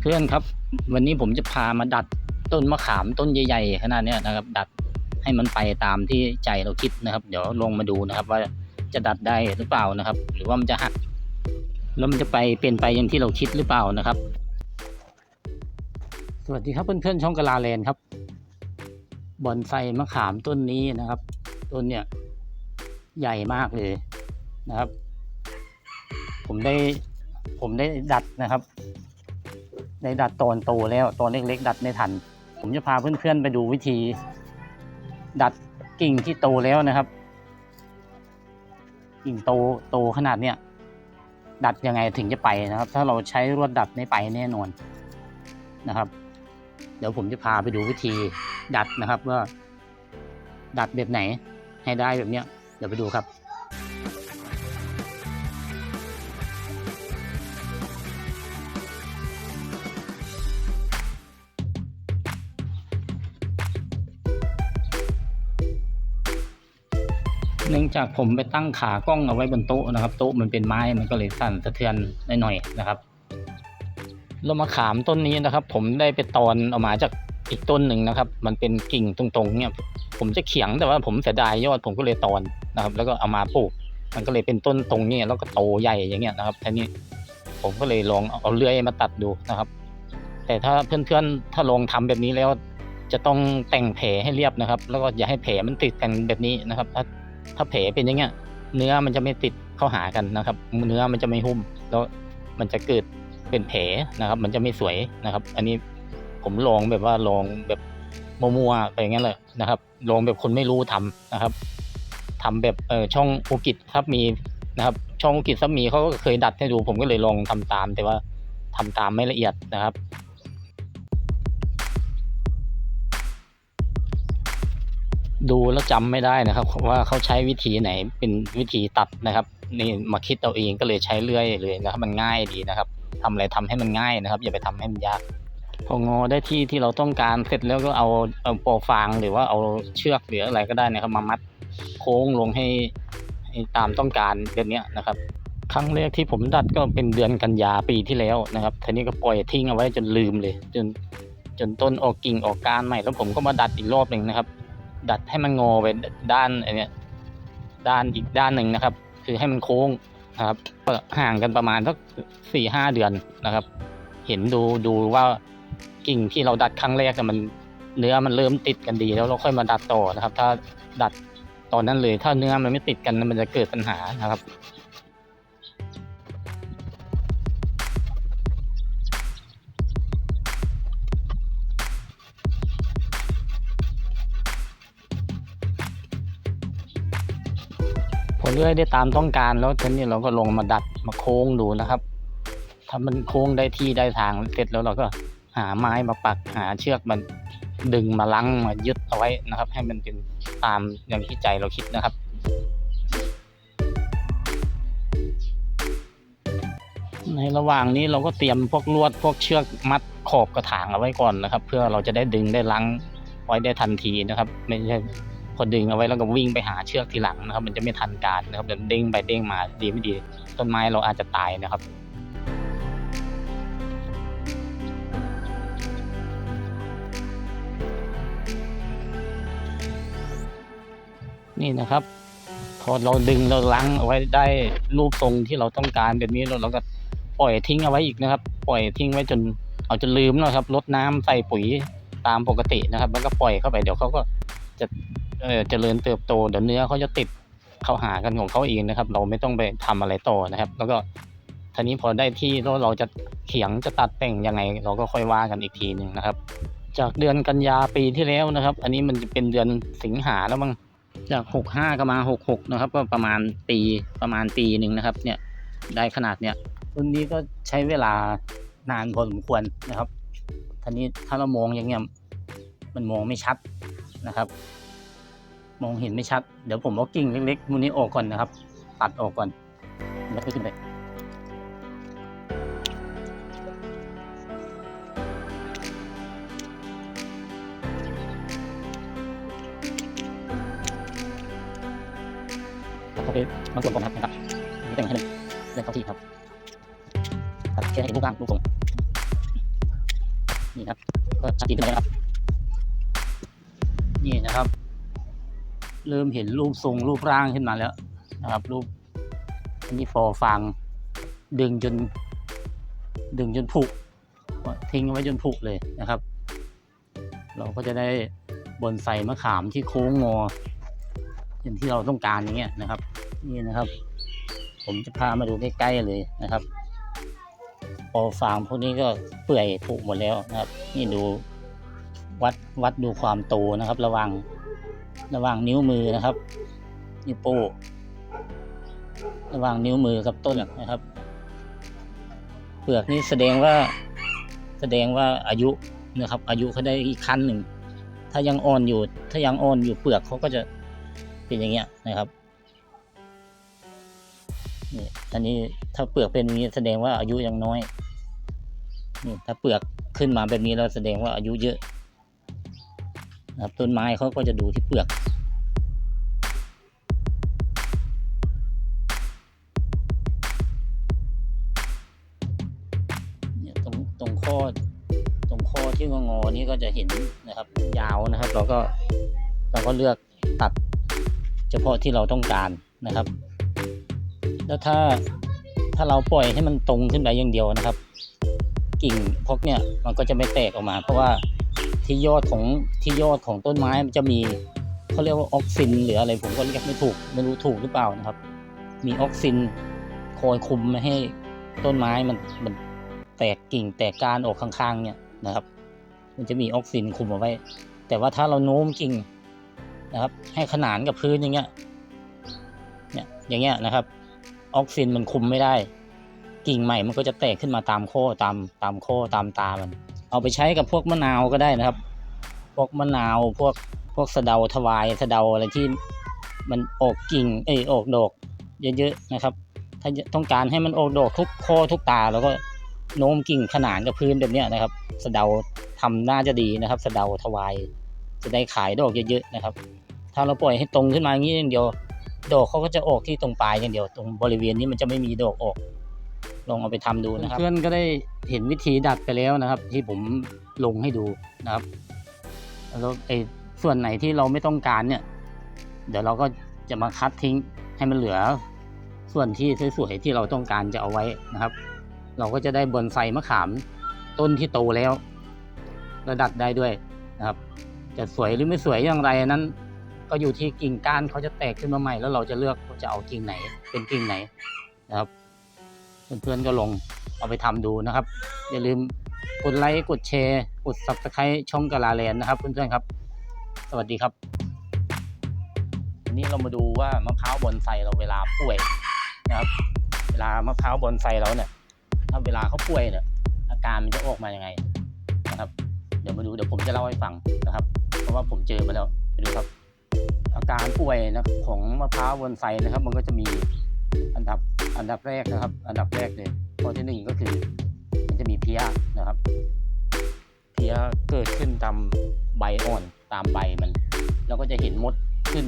เพื่อนๆครับ วันนี้ผมจะพามาดัดต้นมะขามต้นใหญ่ๆขนาดนี้นะครับ ดัดให้มันไปตามที่ใจเราคิดนะครับ เดี๋ยวลงมาดูนะครับ ว่าจะดัดได้หรือเปล่านะครับ หรือว่ามันจะหักแล้วมันจะไปเป็นไปอย่างที่เราคิดหรือเปล่านะครับ สวัสดีครับเพื่อนๆช่องกะลาแลนครับบอนไซมะขามต้นนี้นะครับ ต้นเนี่ยใหญ่มากเลยนะครับ ผมได้ผมได้ดัดนะครับ ได้ดัดตอนโตแล้วตอนเล็กๆ ดัดไม่ทัน ผมจะพาเพื่อนๆไปดูวิธี ดัดกิ่งที่โตแล้วนะครับ กิ่งโตโตขนาดเนี้ยดัดยังไงถึงจะไปนะครับ ถ้าเราใช้รวดดัดไม่ไปแน่นอนนะครับ เดี๋ยวผมจะพาไปดูวิธีดัดนะครับว่าดัดแบบไหนให้ได้แบบเนี้ยเดี๋ยวไปดูครับ เนื่องจากผมไปตั้งขากล้องเอาไว้บนโต๊ะนะครับโต๊ะมันเป็นไม้มันก็เลยสั่นสะเทือนหน่อยๆนะครับแล้วมะขามต้นนี้นะครับ ผมได้ไปตอนออกมาจากอีกต้นหนึ่งนะครับ มันเป็นกิ่งตรงๆ เนี่ย ผมจะเขียงแต่ว่าผมเสียดายยอดผมก็เลยตอนนะครับ แล้วก็เอามาปลูก มันก็เลยเป็นต้นตรงนี้แล้วก็โตใหญ่อย่างเงี้ยนะครับทีนี้ผมก็เลยลองเอาเลื่อยมาตัดดูนะครับ แต่ถ้าเพื่อนๆถ้าลองทำแบบนี้แล้วจะต้องแต่งแผลให้เรียบนะครับ แล้วก็อย่าให้แผลมันติดกันแบบนี้นะครับ ถ้า ถ้าแผลเป็นอย่างเงี้ยเนื้อมันจะไม่ติดเข้าหากันนะครับ เนื้อมันจะไม่หุ้ม แล้วมันจะเกิดเป็นแผลนะครับ มันจะไม่สวยนะครับ อันนี้ผมลองแบบว่าลองแบบมัวๆไปอย่างเงี้ยเลยนะครับ ลองแบบคนไม่รู้ทำนะครับทำแบบเออช่องอุกิจครับมีนะครับ ช่องอุกิจซับมีเขาก็เคยดัดให้ดู ผมก็เลยลองทำตาม แต่ว่าทำตามไม่ละเอียดนะครับ ดูแล้วจำไม่ได้นะครับ ว่าเขาใช้วิธีไหนเป็นวิธีตัดนะครับนี่มาคิดเอาเองก็เลยใช้เลื่อยเลยนะครับ มันง่ายดีนะครับทำอะไรทำให้มันง่ายนะครับ อย่าไปทำให้มันยากพองอได้ที่ที่เราต้องการเสร็จแล้วก็เอาเอาปอฟางหรือว่าเอาเชือกหรืออะไรก็ได้นะครับ มามัดโค้งลงให้ให้ตามต้องการแบบเนี้นะครับ ครั้งแรกที่ผมดัดก็เป็นเดือนกันยาปีที่แล้วนะครับทีนี้ก็ปล่อยทิ้งเอาไว้จนลืมเลย จนจนต้นออกกิ่งออกก้านใหม่แล้วผมก็มาดัดอีกรอบหนึ่งนะครับ ดัดให้มันงอไปด้านไอเนี้ยด้านอีกด้านหนึ่งนะครับ คือให้มันโค้งนะครับห่างกันประมาณสักสี่ห้าเดือนนะครับ เห็นดูดูว่ากิ่งที่เราดัดครั้งแรกน่มันเนื้อมันเริ่มติดกันดี แล้วเราค่อยมาดัดต่อนะครับ ถ้าดัดตอนนั้นเลยถ้าเนื้อมันไม่ติดกันมันจะเกิดปัญหานะครับ เลื่อยได้ตามต้องการแล้วทีนี้เราก็ลงมาดัดมาโค้งดูนะครับ ถ้ามันโค้งได้ที่ได้ทางเสร็จแล้วเราก็หาไม้มาปักหาเชือกมันดึงมาลังมายึดเอาไว้นะครับ ให้มันเป็นตามอย่างที่ใจเราคิดนะครับในระหว่างนี้เราก็เตรียมพวกลวดพวกเชือกมัดขอบกระถางเอาไว้ก่อนนะครับ เพื่อเราจะได้ดึงได้ลังไว้ได้ทันทีนะครับ ไม่ใช่ พอดึงเอาไว้แล้วก็วิ่งไปหาเชือกทีหลังนะครับ มันจะไม่ทันการนะครับเดี๋ยวเด้งไปเด้งมาดีไม่ดีต้นไม้เราอาจจะตายนะครับนี่นะครับ พอเราดึงเราลังเอาไว้ได้รูปทรงที่เราต้องการแบบนี้เราเราก็ปล่อยทิ้งเอาไว้อีกนะครับ ปล่อยทิ้งไว้จนเอาจนลืมนะครับลดน้ำใส่ปุ๋ยตามปกตินะครับ แล้วก็ปล่อยเข้าไปเดี๋ยวเขาก็จะ เออเจริญเติบโตเดี๋ยวเนื้อเขาจะติดเข้าหากันของเขาเองนะครับ เราไม่ต้องไปทำอะไรต่อนะครับ แล้วก็ทีนี้พอได้ที่แล้วเราจะเขียงจะตัดแต่งยังไง เราก็ค่อยว่ากันอีกทีหนึ่งนะครับ จากเดือนกันยาปีที่แล้วนะครับ อันนี้มันจะเป็นเดือนสิงหาแล้วมั้งจากหกห้าก็มาหกหกนะครับ ก็ประมาณปีประมาณปีหนึ่งนะครับ เนี่ยได้ขนาดเนี้ยรุ่นนี้ก็ใช้เวลานานพอสมควรนะครับทีนี้ถ้าเรามองอย่างเงี้ยมันมองไม่ชัดนะครับ มองเห็นไม่ชัด เดี๋ยวผมเอากิ่งเล็กๆมูนี้ออกก่อนนะครับ ตัดออกก่อน แล้วก็ขึ้นไปตัดเข้าไปบางส่วนก่อนนะครับไม่แต่งให้เลยเล่นเข้าที่ครับตัดแค่ให้เห็นรูปร่างรูปทรงนี่ครับก็ชัดเจนขึ้นแล้วครับนี่นะครับ เริ่มเห็นรูปทรงรูปร่างขึ้นมาแล้วนะครับรูปอันนี้ฟอฟางดึงจน ดึงจนผุทิ้งไว้จนผุเลยนะครับ เราก็จะได้บนไซมะขามที่โค้งงออย่างที่เราต้องการอย่างเงี้ยนะครับ นี่นะครับ ผมจะพามาดูใกล้ๆเลยนะครับพอฟางพวกนี้ก็เปื่อยผุหมดแล้วนะครับ นี่ดูวัดวัดดูความโตนะครับ ระว่าง ระหว่างนิ้วมือนะครับนิ้วโป้งระหว่างนิ้วมือกับต้นนะครับ เปลือกนี่แสดงว่าแสดงว่าอายุนะครับ อายุเขาได้อีกขั้นหนึ่งถ้ายังอ่อนอยู่ ถ้ายังอ่อนอยู่เปลือกเขาก็จะเป็นอย่างเงี้ยนะครับนี่อันนี้ถ้าเปลือกเป็นอย่างนี้แสดงว่าอายุยังน้อยนี่ถ้าเปลือกขึ้นมาแบบนี้แล้วแสดงว่าอายุเยอะนะ ครับต้นไม้เขาก็จะดูที่เปลือก เนี่ยตรงตรงข้อตรงข้อที่งองอๆนี่ก็จะเห็นนะครับ ยาวนะครับ เราก็เราก็เลือกตัดเฉพาะที่เราต้องการนะครับ แล้วถ้าถ้าเราปล่อยให้มันตรงขึ้นไปอย่างเดียวนะครับ กิ่งพวกเนี่ยมันก็จะไม่แตกออกมา เพราะว่า ที่ยอดของที่ยอดของต้นไม้มันจะมีเขาเรียกว่าออกซินหรืออะไรผมก็เรียกไม่ถูกไม่รู้ถูกหรือเปล่านะครับ มีออกซินคอยคุมไม่ให้ต้นไม้มันมันแตกกิ่งแตกก้านออกข้างๆ เนี่ยนะครับ มันจะมีออกซินคุมเอาไว้ แต่ว่าถ้าเราโน้มกิ่งนะครับ ให้ขนานกับพื้นอย่างเงี้ยเนี่ยอย่างเงี้ยนะครับ ออกซินมันคุมไม่ได้ กิ่งใหม่มันก็จะแตกขึ้นมาตามโค้ตามตามโค้ตามตามัน เอาไปใช้กับพวกมะนาวก็ได้นะครับ พวกมะนาวพวกพวกสะเดาทวายสะเดาอะไรที่มันออกกิ่งเอยออกดอกเยอะๆนะครับ ถ้าต้องการให้มันออกดอกทุกโคทุกตาแล้วก็โน้มกิ่งขนานกับพื้นแบบนี้นะครับ สะเดาทำน่าจะดีนะครับ สะเดาทวายจะได้ขายดอกเยอะๆนะครับ ถ้าเราปล่อยให้ตรงขึ้นมาอย่างนี้อย่างเดียว ดอกเขาก็จะออกที่ตรงปลายอย่างเดียว ตรงบริเวณนี้มันจะไม่มีดอกออก ลองเอาไปทำดูนะครับ เพื่อนก็ได้เห็นวิธีดัดไปแล้วนะครับ ที่ผมลงให้ดูนะครับแล้วไอ้ส่วนไหนที่เราไม่ต้องการเนี่ย เดี๋ยวเราก็จะมาคัดทิ้งให้มันเหลือ ส่วนที่สวยๆที่เราต้องการจะเอาไว้นะครับ เราก็จะได้บอนไซมะขามต้นที่โตแล้วระดัดได้ด้วยนะครับ จะสวยหรือไม่สวยอย่างไรนั้น ก็อยู่ที่กิ่งก้านเขาจะแตกขึ้นมาใหม่ แล้วเราจะเลือกว่าจะเอากิ่งไหนเป็นกิ่งไหนนะครับ เพื่อนๆก็ลองเอาไปทำดูนะครับ อย่าลืมกดไลค์กดแชร์กด subscribe ช่องกาลาแลนนะครับเพื่อนๆครับ สวัสดีครับวันนี้เรามาดูว่ามะพร้าวบอนไซเราเวลาป่วยนะครับ เวลามะพร้าวบอนไซเราเนี่ยถ้าเวลาเขาป่วยเนี่ยอาการมันจะออกมายังไงนะครับ เดี๋ยวมาดูเดี๋ยวผมจะเล่าให้ฟังนะครับ เพราะว่าผมเจอมาแล้วไปดูครับ อาการป่วยนะของมะพร้าวบอนไซนะครับ มันก็จะมี อันดับอันดับแรกนะครับ อันดับแรกเลยข้อที่หนึ่งก็คือมันจะมีเพี้ยนะครับ เพี้ยเกิดขึ้นตามใบอ่อนตามใบมัน แล้วก็จะเห็นมดขึ้น